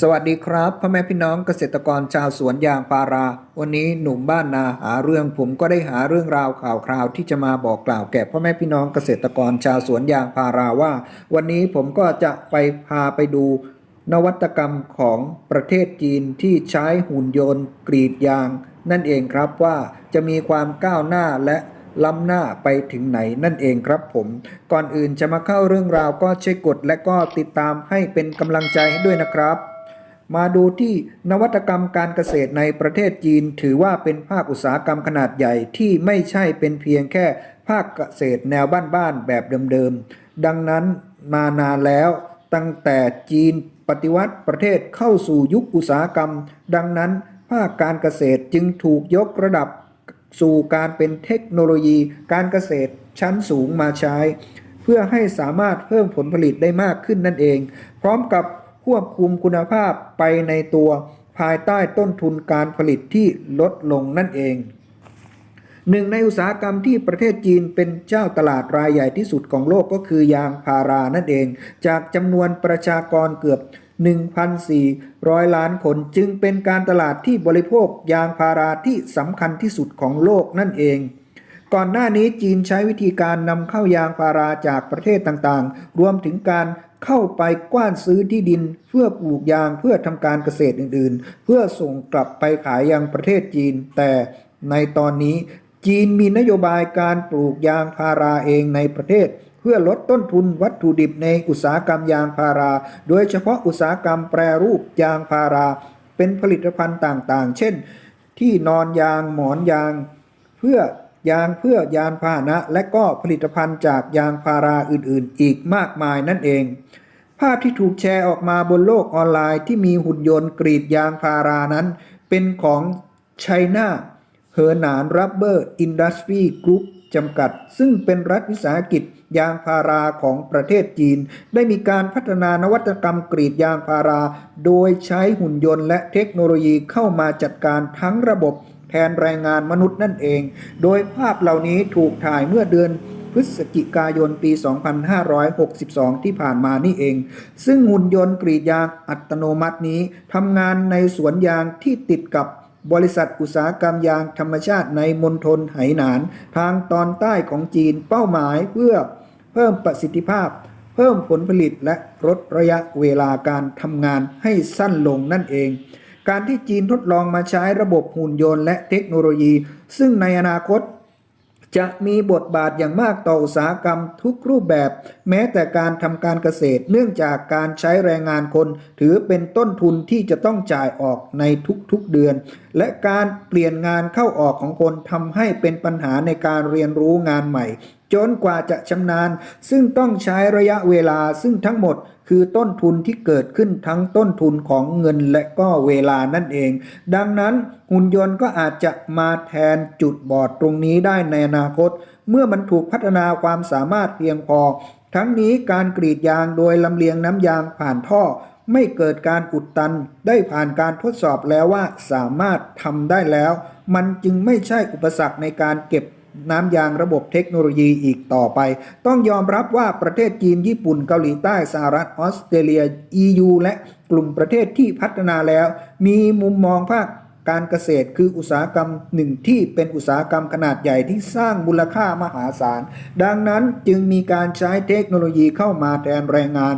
สวัสดีครับพ่อแม่พี่น้องเกษตรกรชาวสวนยางพารา วันนี้หนุ่มบ้านนาหาเรื่องผมก็ได้หาเรื่องราวข่าวคราวที่จะมาบอกกล่าวแก่พ่อแม่พี่น้องเกษตรกรชาวสวนยางพาราว่า วันนี้ผมก็จะไปพาไปดู นวัตกรรมของประเทศจีนที่ใช้หุ่นยนต์ กรีดยาง นั่นเองครับว่าจะมีความก้าวหน้าและล้ำหน้าไปถึงไหนนั่นเองครับผม ก่อนอื่นจะมาเข้าเรื่องราวก็ช่วยกดและก็ติดตามให้เป็นกำลังใจให้ด้วยนะครับ มาดูที่นวัตกรรมการเกษตรในประเทศจีน ถือว่าเป็นภาคอุตสาหกรรมขนาดใหญ่ที่ไม่ใช่เป็นเพียงแค่ภาคเกษตรแนวบ้านๆแบบเดิมๆ ดังนั้นมานานแล้วตั้งแต่จีนปฏิวัติประเทศเข้าสู่ยุคอุตสาหกรรม ดังนั้น ภาคการเกษตรจึงถูกยกระดับสู่การเป็นเทคโนโลยีการเกษตรชั้นสูงมาใช้ เพื่อให้สามารถเพิ่มผลผลิตได้มากขึ้นนั่นเอง พร้อมกับ ควบคุมคุณภาพไปในตัวภายใต้ต้นทุนการผลิตที่ลดลงนั่นเองหนึ่งในอุตสาหกรรมที่ประเทศจีนเป็นเจ้าตลาดรายใหญ่ที่สุดของโลกก็คือยางพารานั่นเอง จากจำนวนประชากรเกือบ 1,400 ล้านคน จึงเป็นการตลาดที่บริโภคยางพาราที่สำคัญที่สุดของโลกนั่นเอง ก่อนหน้านี้จีนใช้วิธีการนำเข้ายางพาราจากประเทศต่างๆ รวมถึงการเข้าไปกว้านซื้อที่ดินเพื่อปลูกยางเพื่อทำการเกษตรอื่นๆ เพื่อส่งกลับไปขายยังประเทศจีน แต่ในตอนนี้จีนมีนโยบายการปลูกยางพาราเองในประเทศ เพื่อลดต้นทุนวัตถุดิบในอุตสาหกรรมยางพารา โดยเฉพาะอุตสาหกรรมแปรรูปยางพารา เป็นผลิตภัณฑ์ต่างๆ เช่น ที่นอนยางหมอนยาง เพื่อ ยางเพื่อยานพาหนะ และก็ผลิตภัณฑ์จากยางพาราอื่นๆ อีกมากมายนั่นเอง ภาพที่ถูกแชร์ออกมาบนโลกออนไลน์ที่มีหุ่นยนต์กรีดยางพารานั้น เป็นของไชน่าเฮอหนานรับเบอร์อินดัสทรีกรุ๊ปจำกัด ซึ่งเป็นรัฐวิสาหกิจยางพาราของประเทศจีน ได้มีการพัฒนานวัตกรรมกรีดยางพารา โดยใช้หุ่นยนต์และเทคโนโลยีเข้ามาจัดการทั้งระบบ ทนแรงงานมนุษย์นั่นเอง โดยภาพเหล่านี้ถูกถ่ายเมื่อเดือนพฤศจิกายนปี 2562 ที่ผ่านมานี่เอง ซึ่งหุ่นยนต์กรีดยางอัตโนมัตินี้ทำงานในสวนยางที่ติดกับบริษัทอุตสาหกรรมยางธรรมชาติในมณฑลไหหนาน ทางตอนใต้ของจีนเป้าหมายเพื่อเพิ่มประสิทธิภาพ เพิ่มผลผลิตและลดระยะเวลาการทำงานให้สั้นลงนั่นเอง การที่จีนทดลองมาใช้ระบบหุ่นยนต์และเทคโนโลยี ซึ่งในอนาคตจะมีบทบาทอย่างมากต่ออุตสาหกรรมทุกรูปแบบ แม้แต่การทำการเกษตรเนื่องจากการใช้แรงงานคน ถือเป็นต้นทุนที่จะต้องจ่ายออกในทุกๆเดือน และการเปลี่ยนงานเข้าออกของคนทำให้เป็นปัญหาในการเรียนรู้งานใหม่ จนกว่าจะชำนาญ ซึ่งต้องใช้ระยะเวลาซึ่งทั้งหมด คือต้นทุนที่เกิดขึ้นทั้งต้นทุนของเงินและก็เวลานั่นเอง ดังนั้นหุ่นยนต์ก็อาจจะมาแทนจุดบอดตรงนี้ได้ในอนาคต เมื่อมันถูกพัฒนาความสามารถเพียงพอ ทั้งนี้การกรีดยางโดยลำเลียงน้ำยางผ่านท่อไม่เกิดการอุดตันได้ผ่านการทดสอบแล้วว่าสามารถทำได้แล้ว มันจึงไม่ใช่อุปสรรคในการเก็บ น้ำยางระบบเทคโนโลยีอีกต่อไป ต้องยอมรับว่าประเทศจีนญี่ปุ่นเกาหลีใต้สหรัฐออสเตรเลีย EU และกลุ่มประเทศที่พัฒนาแล้ว มีมุมมองภาคการเกษตรคืออุตสาหกรรมหนึ่งที่เป็นอุตสาหกรรมขนาดใหญ่ที่สร้างมูลค่ามหาศาล ดังนั้นจึงมีการใช้เทคโนโลยีเข้ามาแทนแรงงาน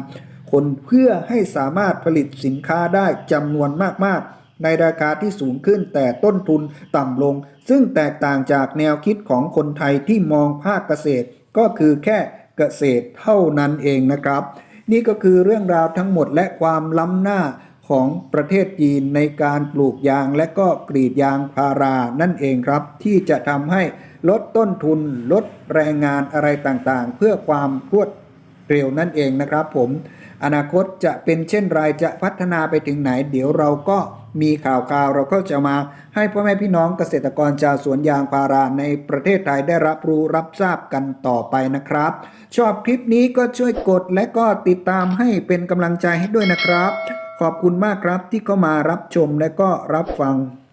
คนเพื่อให้สามารถผลิตสินค้าได้จำนวนมากๆ ในราคาที่สูงขึ้นแต่ต้นทุนต่ำลง ซึ่งแตกต่างจากแนวคิดของคนไทยที่มองภาคเกษตร ก็คือแค่เกษตรเท่านั้นเองนะครับ นี่ก็คือเรื่องราวทั้งหมดและความล้ำหน้าของประเทศจีนในการปลูกยางและก็กรีดยางพารานั่นเองครับ ที่จะทำให้ลดต้นทุน ลดแรงงานอะไรต่างๆ เพื่อความรวดเร็วนั่นเองนะครับผม อนาคตจะเป็นเช่นไรจะพัฒนาไปถึงไหน เดี๋ยวเราก็มีข่าวข่าวเราก็จะมาให้พ่อแม่พี่น้องเกษตรกรชาวสวนยางพาราในประเทศไทยได้รับรู้รับทราบกันต่อไปนะครับ ชอบคลิปนี้ก็ช่วยกดและก็ติดตามให้เป็นกำลังใจให้ด้วยนะครับ ขอบคุณมากครับที่เข้ามารับชมและก็รับฟัง